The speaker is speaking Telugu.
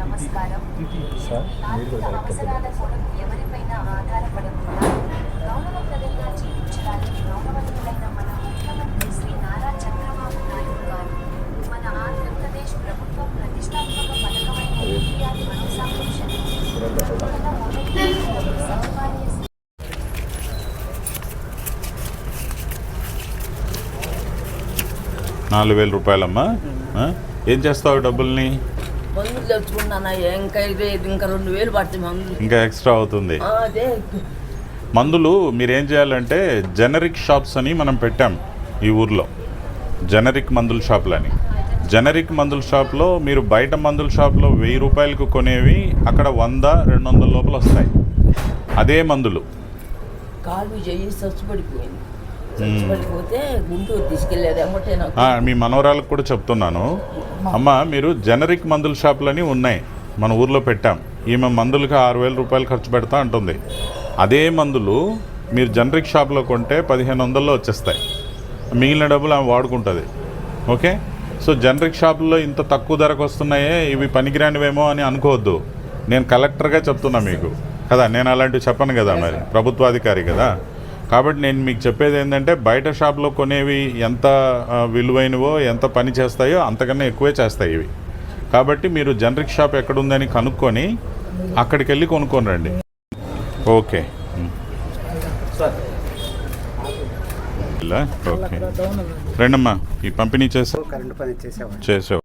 అవసరాల కొరకు ఎవరిపైనా ఆధారపడకుండా గౌరవప్రదంగా జీవించడానికి గౌరవనీయులైన మన ముఖ్యమంత్రి శ్రీ నారా చంద్రబాబు నాయుడు గారు మన ఆంధ్రప్రదేశ్ ప్రభుత్వం ప్రతిష్టాత్మక పథకమైన ఎన్టీఆర్ భరోసా పెన్షన్ నెల మొదటి రోజున సచివాలయ నాలుగు వేల రూపాయలమ్మా? ఏం చేస్తావు డబ్బుల్ని? మందులు తెచ్చుకున్నాను ఇంకా ఇది ఇంకా రెండు వేలు పడుతుంది మందులు. ఇంకా ఎక్స్ట్రా అవుతుంది. అదే. మందులు మీరు ఏం చేయాలంటే జనరిక్ షాప్స్ అని మనం పెట్టాం ఈ ఊర్లో. జనరిక్ మందుల షాపులని. జనరిక్ మందుల షాప్లో మీరు బయట మందుల షాప్లో వెయ్యి రూపాయలకు కొనేవి అక్కడ వంద రెండు వందల లోపల వస్తాయి. అదే మందులు. కాలు చచ్చిపడిపోయింది మీ మనవరాలకు కూడా చెప్తున్నాను. అమ్మ మీరు జనరిక్ మందుల షాపులని ఉన్నాయి. మన ఊర్లో పెట్టాం. ఈమె మందులకి ఆరు వేల రూపాయలు ఖర్చు పెడతా అంటుంది. అదే మందులు మీరు జనరిక్ షాప్లో కొంటే పదిహేను వందల్లో వచ్చేస్తాయి. మిగిలిన డబ్బులు ఆమె వాడుకుంటుంది. ఓకే? సో జనరిక్ షాపుల్లో ఇంత తక్కువ ధరకు వస్తున్నాయే ఇవి పనికిరానివేమో అని అనుకోవద్దు. నేను కలెక్టర్గా చెప్తున్నా మీకు. కదా నేను అలాంటివి చెప్పను కదా మరి? ప్రభుత్వాధికారి కదా? కాబట్టి నేను మీకు చెప్పేది ఏంటంటే బయట షాప్లో కొనేవి ఎంత విలువైనవో ఎంత పని చేస్తాయో అంతకన్నా ఎక్కువే చేస్తాయి ఇవి. కాబట్టి మీరు జనరిక్ షాప్ ఎక్కడుందని కనుక్కొని అక్కడికి వెళ్ళి కొనుక్కొని రండి. ఓకే. ఇలా? ఓకే. రండమ్మా ఈ పంపిణీ చేసా చేసావు?